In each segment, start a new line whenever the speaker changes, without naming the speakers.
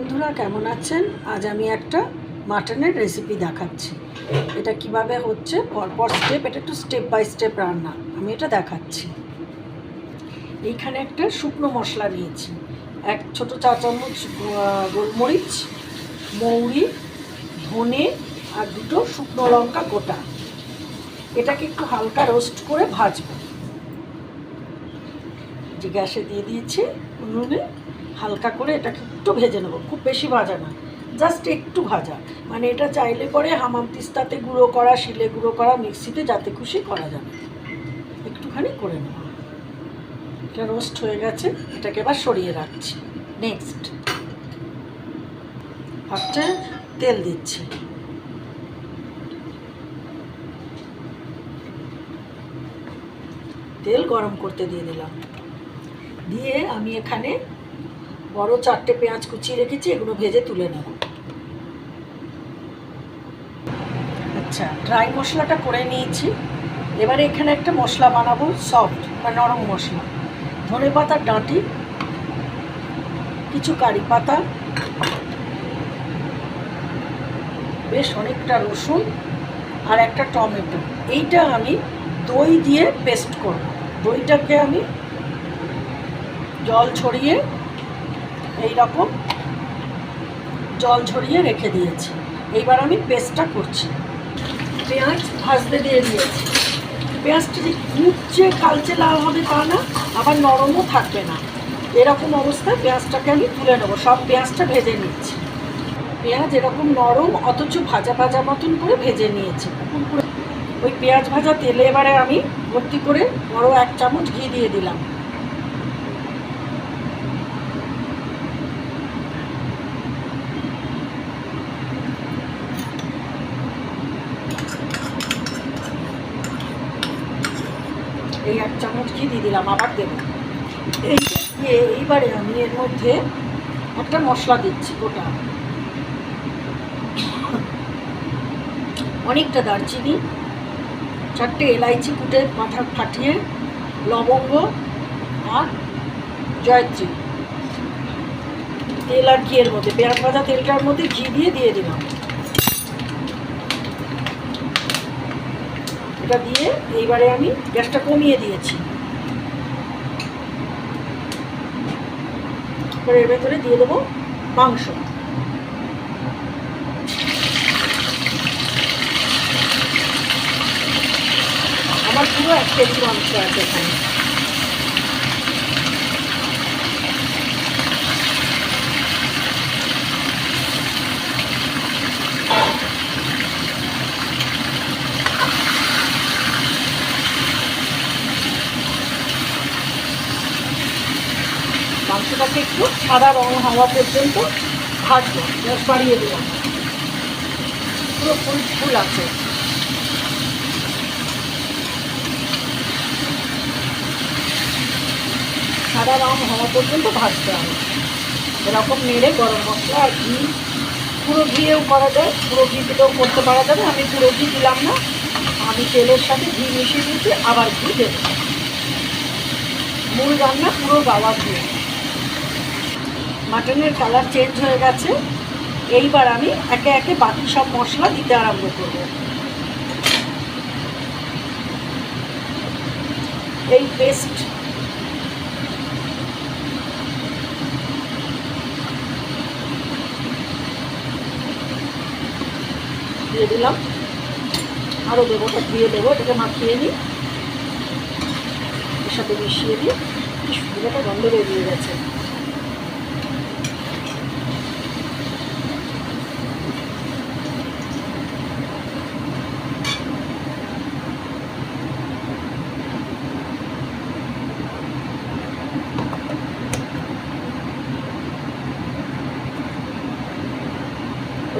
বন্ধুরা, কেমন আছেন? আজ আমি একটা মাটনের রেসিপি দেখাচ্ছি। এটা কীভাবে হচ্ছে? পরপর স্টেপ এটা একটু স্টেপ বাই স্টেপ রান্না। আমি এটা দেখাচ্ছি। এইখানে একটা শুকনো মশলা নিয়েছি এক ছোট চা চামচ গোলমরিচ, মৌরি, ধনে আর দুটো শুকনো লঙ্কা গোটা। এটাকে একটু হালকা রোস্ট করে ভাজবো। যে গ্যাসে দিয়ে দিয়েছি উনুনে হালকা করে এটাকে একটু ভেজে নেব, খুব বেশি ভাজা না জাস্ট একটু ভাজা। মানে এটা চাইলে পরে হামাম তিস্তাতে গুঁড়ো করা, শিলে গুঁড়ো করা, মিক্সিতে যাতে খুশি করা যাবে। একটুখানি করে নেব। এটা রোস্ট হয়ে গেছে, এটাকে এবার সরিয়ে রাখছি। নেক্সট ফার্স্টে তেল দিচ্ছি। তেল গরম করতে দিয়ে দিলাম। দিয়ে আমি এখানে বড় চারটে পেঁয়াজ কুচিয়ে রেখেছি, এগুলো ভেজে তুলে নেব। আচ্ছা ড্রাই মশলাটা করে নিয়েছি। এবারে এখানে একটা মশলা বানাবো সফট বা নরম মশলা। ধনে পাতার ডাঁটি, কিছু কারি পাতা, বেশ অনেকটা রসুন আর একটা টমেটো। এইটা আমি দই দিয়ে পেস্ট করব। দইটাকে আমি জল ছড়িয়ে এই রকম জল ছড়িয়ে রেখে দিয়েছি। এইবার আমি পেস্টটা করছি। পেঁয়াজ ভাজতে দিয়ে দিয়েছি। পেঁয়াজটা যে যে কালচে লাল হবে তা না, আবার নরমও থাকবে না। এরকম অবস্থায় পেঁয়াজটাকে আমি তুলে নেব। সব পেঁয়াজটা ভেজে নিচ্ছি। পেঁয়াজ এরকম নরম, অথচ ভাজা ভাজা মতন করে ভেজে নিয়েছি। ওই পেঁয়াজ ভাজা তেলে এবারে আমি ভর্তি করে বড় এক চামচ ঘি দিয়ে দিলাম এই এক চামচ ঘি দিয়ে দিলাম, আবার দেবো। এই দিয়ে এইবারে আমি এর মধ্যে একটা মশলা দিচ্ছি গোটা। অনেকটা দারচিনি, চারটে এলাইচি কুটে মাথা ফাটিয়ে, লবঙ্গ আর জয়ত্রী। তেল আর ঘিয়ের মধ্যে পেঁয়াজ ভাজা তেলটার মধ্যে ঘি দিয়ে দিয়ে দিলাম। এটা দিয়ে এইবারে আমি গ্যাসটা কমিয়ে দিয়েছি। এবার এর ভেতরে দিয়ে দেবো মাংস। আমার পুরো এক কেজি মাংস আছে এখানে। মাংসটাকে একটু সাদা রং হওয়া পর্যন্ত ভাজবো বাড়িয়ে দিলাম পুরো ফুল ফুল আছে। সাদা রং হওয়া পর্যন্ত ভাজতে হবে। এরকম নেড়ে গরম মশলা আর ঘি পুরো ঘিয়েও করা যায় পুরো ঘি দিলেও করতে পারা যাবে। আমি পুরো ঘি দিলাম না। আমি তেলের সাথে ঘি মিশিয়ে দিয়েছি, আবার ঘি দেব। মূল রান্না পুরো গাওয়া ঘি মাটনের কালার চেঞ্জ হয়ে গেছে। এইবার আমি একে একে বাকি সব মশলা দিতে আরম্ভ করব। এই পেস্ট দিয়ে দিলাম। আরও দেবো ওটা দিয়ে দেবো, এটাকে মাখিয়ে নিই। এর সাথে মিশিয়ে কি সুন্দর গন্ধ বেরিয়ে গেছে।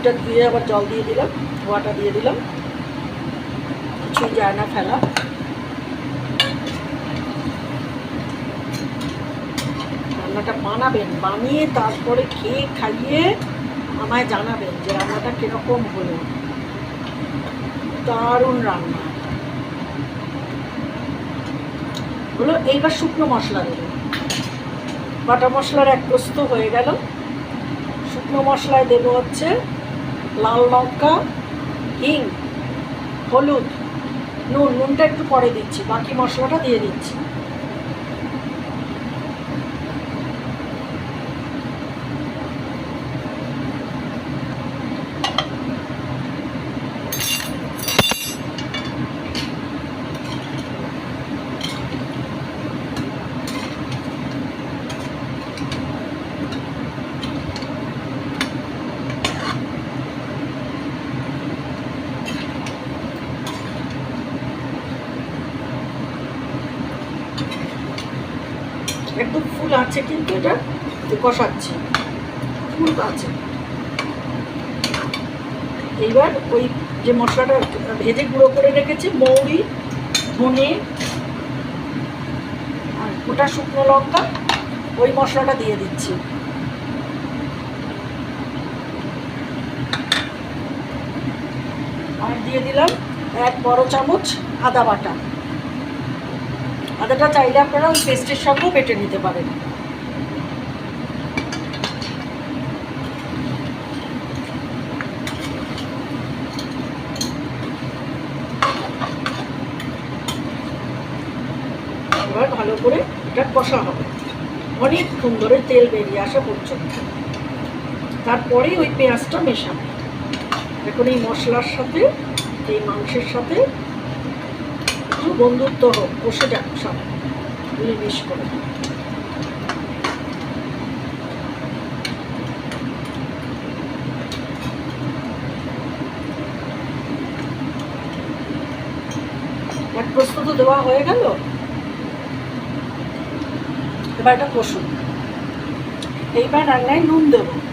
ওটা ধুয়ে আবার জল দিয়ে দিলাম ধোয়াটা দিয়ে দিলাম। কিছুই যায় না ফেলা। রান্নাটা বানাবেন, বানিয়ে তারপরে খেয়ে খাইয়ে আমায় জানাবেন যে রান্নাটা কীরকম হলো। দারুণ রান্না। হলো এইবার শুকনো মশলা দেবো। বাটা মশলার এক প্রস্ত হয়ে গেল। শুকনো মশলায় দেব হচ্ছে লাল লঙ্কা হিং হলুদ নুন নুনটা একটু পরে দিচ্ছি বাকি মশলাটা দিয়ে দিচ্ছি। ফুল আছে কিন্তু এটা কষাচ্ছি। ফুল আছে। এইবার ওই যে মশলাটা ভেজে গুঁড়ো করে রেখেছি, মৌরি, ধনে আর গোটা শুকনো লঙ্কা, ওই মশলাটা দিয়ে দিচ্ছি। আর দিয়ে দিলাম এক বড় চামচ আদা বাটা। আদাটা চাইলে আপনারা ওই পেস্টের সঙ্গেও বেটে নিতে পারেন। এবার ভালো করে এটা কষা হবে। অনেকক্ষণ ধরে তেল বেরিয়ে আসা পর্যন্ত। তারপরে ওই পেঁয়াজটা মেশাবো। এখন এই মশলার সাথে, এই মাংসের সাথে বন্ধুত্ব হোক, বসে যাক সব। মিলেমিশ করে। এক প্রস্তুত দেওয়া হয়ে গেল। এবার এটা কষুন। এইবার রান্নায় নুন দেবো।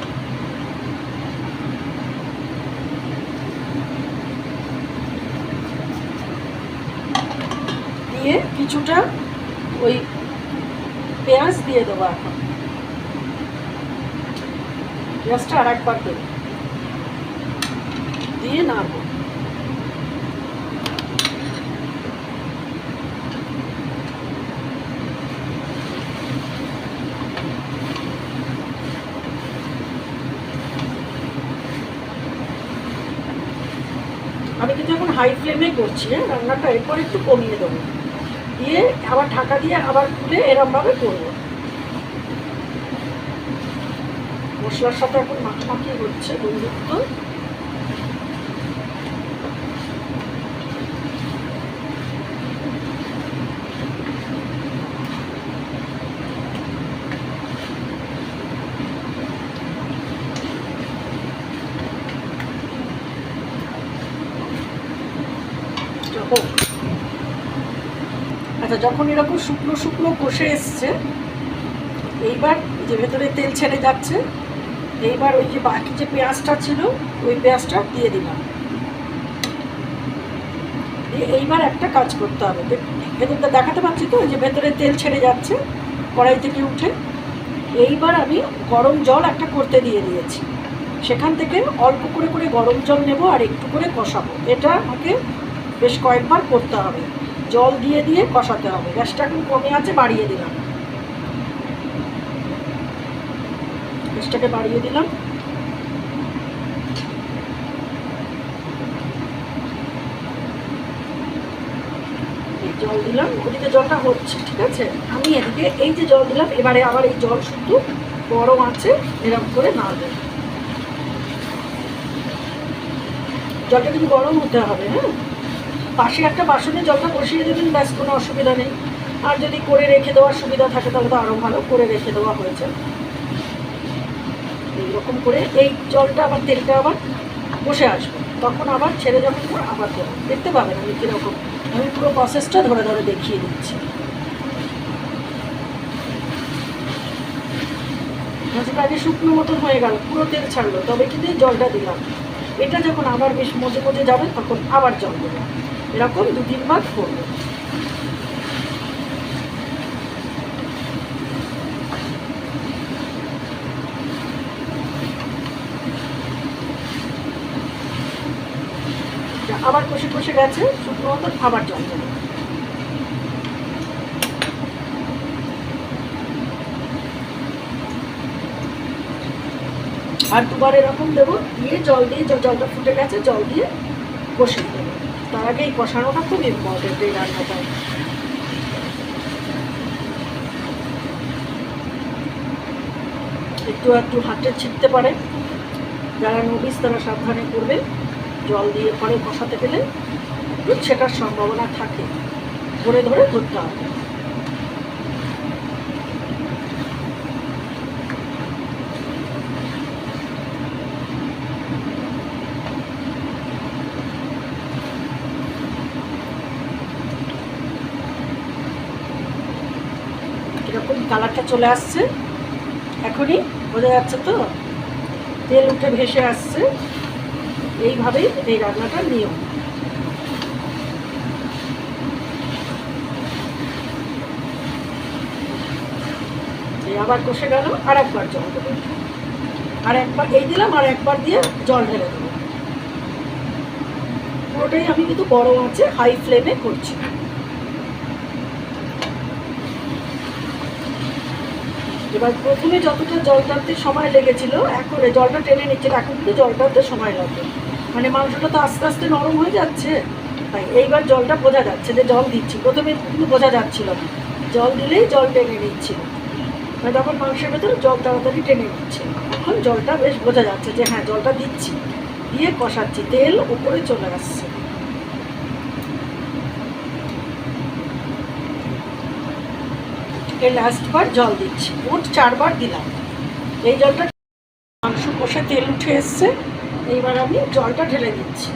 দিয়ে কিছুটা ওই পেঁয়াজ দিয়ে দেবো এখন। পেঁয়াজটা আর একবার দেবো। দিয়ে নাড়বো। আমি কিন্তু এখন হাই ফ্লেমে করছি হ্যাঁ? রান্নাটা এরপর একটু কমিয়ে দেবো। দিয়ে আবার ঢাকা দিয়ে আবার খুলে এরমভাবে করব। মশলার সাথে এখন মাখামাখি হচ্ছে বন্ধুত্ব হোক আচ্ছা যখন এরকম শুকনো শুকনো কষে এসছে, এইবার যে ভেতরে তেল ছেড়ে যাচ্ছে, এইবার ওই যে বাকি যে পেঁয়াজটা ছিল, ওই পেঁয়াজটা দিয়ে দিলাম। দিয়ে এইবার একটা কাজ করতে হবে। ভেতরটা দেখাতে পাচ্ছি তো? যে ভেতরে তেল ছেড়ে যাচ্ছে, কড়াই থেকে উঠে। এইবার আমি গরম জল একটা করতে দিয়ে দিয়েছি। সেখান থেকে অল্প করে করে গরম জল নেব আর একটু করে কষাবো। এটা আমাকে বেশ কয়েকবার করতে হবে। জল দিয়ে দিয়ে কষাতে হবে। গ্যাসটা এখন কমে আছে, বাড়িয়ে দিলাম। গ্যাসটাকে বাড়িয়ে দিলাম। জল দিলাম। ওদিকে জলটা হচ্ছে, ঠিক আছে? আমি এদিকে এই যে জল দিলাম, এবারে আবার এই জল শুধু গরম আছে এরকম করে না নাড়বে। জলটা কিন্তু গরম হতে হবে হ্যাঁ? পাশে একটা বাসনে জলটা বসিয়ে দেবেন, ব্যাস, কোনো অসুবিধা নেই। আর যদি করে রেখে দেওয়ার সুবিধা থাকে, তাহলে তো আরও ভালো করে রেখে দেওয়া হয়েছে। এইরকম করে এই জলটা আবার, তেলটা আবার বসে আসবে। তখন আবার ছেড়ে যখন আবার দেবো। দেখতে পাবেন আমি কীরকম। আমি পুরো প্রসেসটা ধরে ধরে দেখিয়ে দিচ্ছি। আগে শুকনো মতন হয়ে গেল, পুরো তেল ছাড়লো। তবে কিন্তু জলটা দিলাম। এটা যখন আবার বেশ মজে মজে যাবে, তখন আবার জল দেবো। এরকম দু তিনবার করব আবার কষে কষে গেছে, শুকনো মতন আবার জল দেবো। আর দুবার এরকম দেবো, দিয়ে জল দিয়ে জলটা ফুটে গেছে, জল দিয়ে কষে দেবো তার আগে এই কষানোটা খুব ইম্পর্টেন্ট এই রান্নাটা একটু একটু হাতে ছিটতে পারে। যারা নবিস তারা সাবধানে করবে। জল দিয়ে পরে কষাতে গেলে সেটার সম্ভাবনা থাকে। ধরে ধরে ধরতে হবে। এরকম কালারটা চলে আসছে। এখনই বোঝা যাচ্ছে তো? তেল উঠে ভেসে আসছে। এইভাবেই এই রান্নাটার নিয়ম। আবার কষে গেল, আর একবার জল দেবো। আর একবার এই দিলাম, আর একবার দিয়ে জল ঢেলে দেবো। পুরোটাই আমি কিন্তু বড় আছে হাই ফ্লেমে করছি। এবার প্রথমে যতটা জল টানতে সময় লেগেছিল, এখন জলটা টেনে নিচ্ছে, এখন কিন্তু জল টানতে সময় লাগবে মানে মাংসটা তো আস্তে আস্তে নরম হয়ে যাচ্ছে। তাই এইবার জলটা বোঝা যাচ্ছে যে জল দিচ্ছি। প্রথমে কিন্তু বোঝা যাচ্ছিল জল দিলেই জল টেনে নিচ্ছিল মানে তখন মাংসের ভেতরে জল তাড়াতাড়ি টেনে নিচ্ছে। এখন জলটা বেশ বোঝা যাচ্ছে যে হ্যাঁ জলটা দিচ্ছি। দিয়ে কষাচ্ছি। তেল উপরে চলে আসছে। এই লাস্টবার জল দিচ্ছি। মোট চারবার দিলাম। এই জলটা মাংস কষে তেল উঠে এসছে। এইবার আমি জলটা ঢেলে দিচ্ছি।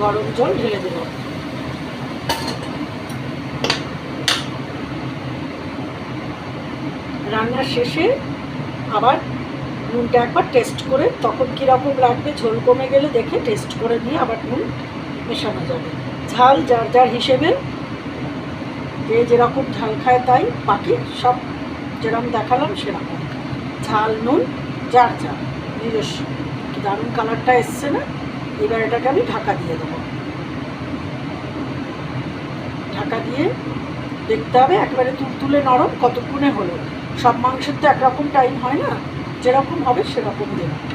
গরম জল ঢেলে দিলাম রান্নার শেষে আবার নুনটা একবার টেস্ট করে, তখন কীরকম লাগবে ঝোল কমে গেলে দেখে টেস্ট করে নিয়ে আবার নুন মেশানো যাবে। ঝাল যার যার হিসেবে যে যেরকম ঝাল খায় তাই বাকি সব যেরকম দেখালাম সেরকম। ঝাল, নুন, যার যার। নিজস্ব। দারুণ কালারটা এসছে না? এবার এটাকে আমি ঢাকা দিয়ে দেবো। ঢাকা দিয়ে দেখতে হবে একেবারে তুলতুলে নরম, কতক্ষণে হলো। সব মাংসের তো একরকম টাইম হয় না। যেরকম হবে সেরকম দেবো।